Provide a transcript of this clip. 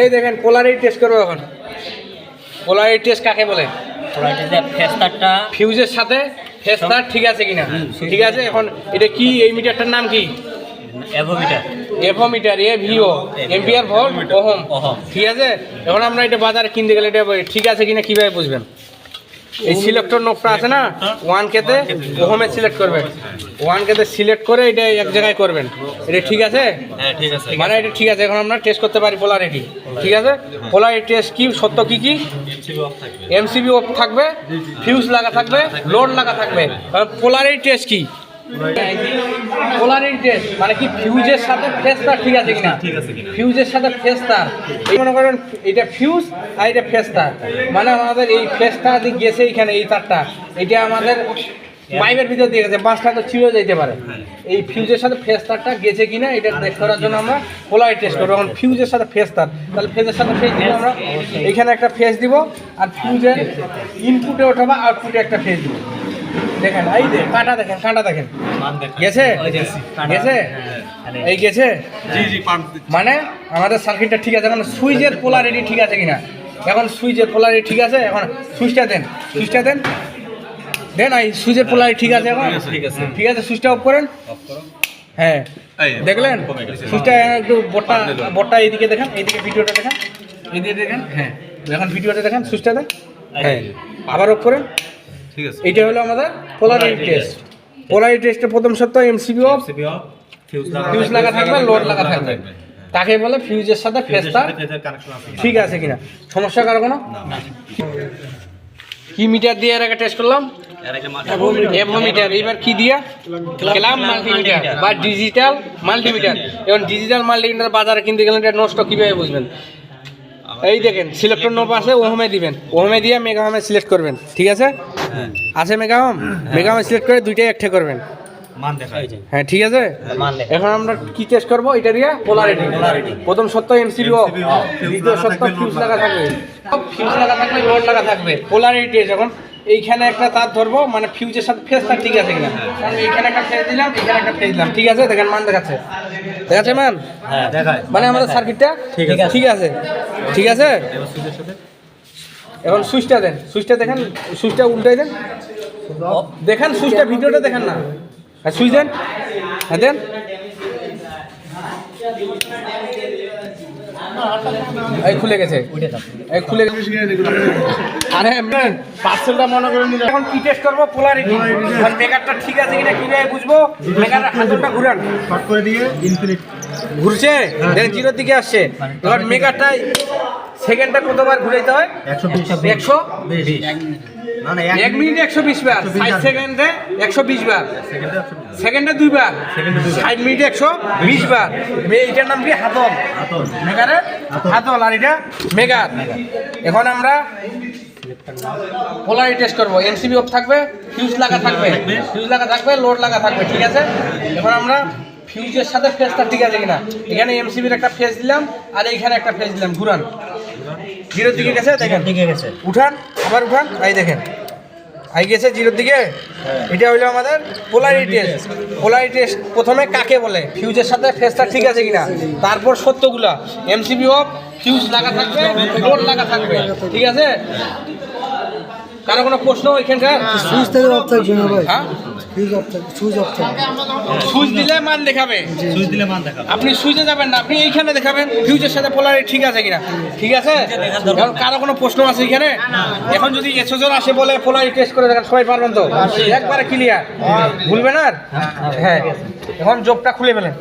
এই দেখেন polarity test করব এখন। পোলারিটি টেস্ট কাকে বলে? ফিউজের সাথে ফেস্তার ঠিক আছে কিনা? ঠিক আছে এখন এটা কি? এই মিটারটার নাম কি? A V O ampere volt ohm. Ohm. ঠিক আছে? এখন আমরা এটা বাজারে কিনতে গেলে এটা ঠিক আছে কিনা কীভাবে বুঝবেন? এই সিলেক্টর নোটটা আছে না? ওয়ান কেতে ওহমে সিলেক্ট করবেন। ওয়ান কেতে সিলেক্ট করে এটা এক জায়গায় করবেন। এটা ঠিক আছে? হ্যাঁ ঠিক আছে। মানে এটা ঠিক আছে এখন আমরা টেস্ট করতে পারি পোলারিটি ঠিক আছে? পোলারিটি টেস্ট কি? সত্য কি কি? এমসিবি অফ থাকবে। ফিউজ লাগা থাকবে লোড লাগা থাকবে। পোলারিটি টেস্ট কি? মানে কি ফিউজের সাথে ঠিক আছে কিনা? ঠিক আছে ফিউজের সাথে এই মনে করেন এটা ফিউজ আর এটা মানে আমাদের এই দিয়ে গেছে এইখানে এই তারটা এটা আমাদের পাইপের ভিতর দিয়ে গেছে বাঁশটা তো যেতে পারে। এই ফিউজের সাথে গেছে কিনা এটা করার জন্য আমরা টেস্ট করব। এখন ফিউজের সাথে তাহলে ফেজের সাথে দিব আমরা। এখানে একটা ফেস দিব আর ফিউজের ইনপুটে অথবা আউটপুটে একটা ফেস দিব। দেখেন এই দে কাঁটা দেখেন কাঁটা দেখেন। গেছে? গেছে? এই গেছে? মানে আমাদের সার্কিটটা ঠিক আছে এখন সুইচের পোলারিটি ঠিক আছে কিনা? এখন সুইচের পোলারিটি ঠিক আছে? এখন সুইচটা দেন সুইচটা দেন। দেন এই সুইচের পোলারিটি ঠিক আছে এখন? ঠিক আছে। ঠিক আছে। সুইচটা অফ করেন। হ্যাঁ। দেখলেন? সুইচটা একটু বোটটা বোটটা এইদিকে দেখেন এইদিকে ভিডিওটা দেখেন। এইদিকে দেখেন হ্যাঁ। এখন ভিডিওটা দেখেন সুইচটা দেন। হ্যাঁ। আবার অফ করেন। ঠিক আছে। এইটা হলো আমাদের পোলারিটি টেস্ট পোলারিটি টেস্টের প্রথম সত্য এমসিবি অফ ফিউজ লাগা থাকবে লোড লাগা থাকবে। তাকে বলে ফিউজের সাথে ফেস্তা ঠিক আছে কিনা? সমস্যা কারও কোনো? কি মিটার দিয়ে এর আগে টেস্ট করলাম? এভোমিটার এবার কি দিয়া? ক্লাম মাল্টিমিটার বা ডিজিটাল মাল্টিমিটার এবং ডিজিটাল মাল্টিমিটার বাজারে কিনতে গেলে এটা নষ্ট কীভাবে বুঝবেন? এই দেখেন সিলেক্টর নোপ আছে ওহমে দিবেন। ওহমে দিয়ে মেগা হোমে সিলেক্ট করবেন ঠিক আছে? আছে মেগা হোম মেগা হোমে সিলেক্ট করে দুইটাই একটা করবেন। মান হ্যাঁ ঠিক আছে? এখন আমরা কি টেস্ট করব? এটা দিয়ে পোলারিটি প্রথম সত্য এমসিবি দ্বিতীয় সত্য ফিউজ লাগা থাকবে। ফিউজ লাগা থাকবে লোড লাগা থাকবে। পোলারিটি টেস্ট এখন। এইখানে একটা তার ধরবো মানে ফিউজের সাথে ফেস তার ঠিক আছে কিনা? কারণ এইখানে একটা ফেস দিলাম এখানে একটা ফেস দিলাম। ঠিক আছে? দেখেন মান দেখাচ্ছে। দেখাচ্ছে মান? হ্যাঁ দেখায়। মানে আমাদের সার্কিটটা ঠিক আছে। ঠিক আছে। ঠিক আছে? এখন সুইচটা দেন। সুইচটা দেখেন সুইচটা উল্টাই দেন। দেখেন সুইচটা ভিডিওটা দেখেন না। আর সুইচ দেন। হ্যাঁ দেন। এই খুলে গেছে। এই খুলে গেছে। আরে পার্সেলটা মনে করে নিলাম এখন কি টেস্ট করব? পোলারিটি আর মেগারটা ঠিক আছে কিনা কীভাবে বুঝব? মেগারের হাতলটা ঘুরান। শর্ট করে দিয়ে ইনফিনিট ঘুরছে? দেখেন জিরোর দিকে আসছে। এবার মেগারটা সেকেন্ডটা কতবার ঘুরাইতে হয়? একশো বিশ। এক মিনিটে। একশো বিশ বার। ষাট সেকেন্ডে একশো বিশ বার। সেকেন্ডে দুইবার ষাট মিনিটে একশো বিশ বার। মে- এইটার নাম কি? হাতল। হাতল। মেগারের হাতল। আর এটা মেগার এখন আমরা পোলারি টেস্ট করব। এনসিবি অফ থাকবে ফিউজ লাগা থাকবে। ফিউজ লাগা থাকবে লোড লাগা থাকবে ঠিক আছে? এখন আমরা ফিউজের সাথে ফেসটা ঠিক আছে কিনা? এখানে এমসিবির একটা ফেস দিলাম আর এইখানে একটা ফেস দিলাম। ঘুরান। জিরোর দিকে গেছে দেখেন? দিকে গেছে। উঠান আবার উঠান এই দেখেন। আই গেছে জিরোর দিকে? এটা হইল আমাদের পোলারিটি টেস্ট পোলারিটি টেস্ট প্রথমে কাকে বলে? ফিউজের সাথে ফেসটা ঠিক আছে কিনা? তারপর সত্যগুলা। এমসিবি অফ ফিউজ লাগা থাকবে লোড লাগা থাকবে। ঠিক আছে? কারও কোনো প্রশ্ন এখানকার? সুইচ থেকে অফ থাকবে না ভাই। হ্যাঁ? সুইচ অফ থাকবে সুইচ অফ থাকবে সুইচ দিলে মান দেখাবে। সুইচ দিলে মান দেখা আপনি সুইচে যাবেন না আপনি এইখানে দেখাবেন ফিউজের সাথে পোলারিটি ঠিক আছে কিনা? ঠিক আছে? এখন কারও কোনো প্রশ্ন আছে এখানে? এখন যদি একশো জন আসে বলে পোলারি টেস্ট করে দেখেন সবাই পারবেন তো? একবারে ক্লিয়ার ভুলবেন আর? হ্যাঁ। এখন জবটা খুলে ফেলেন।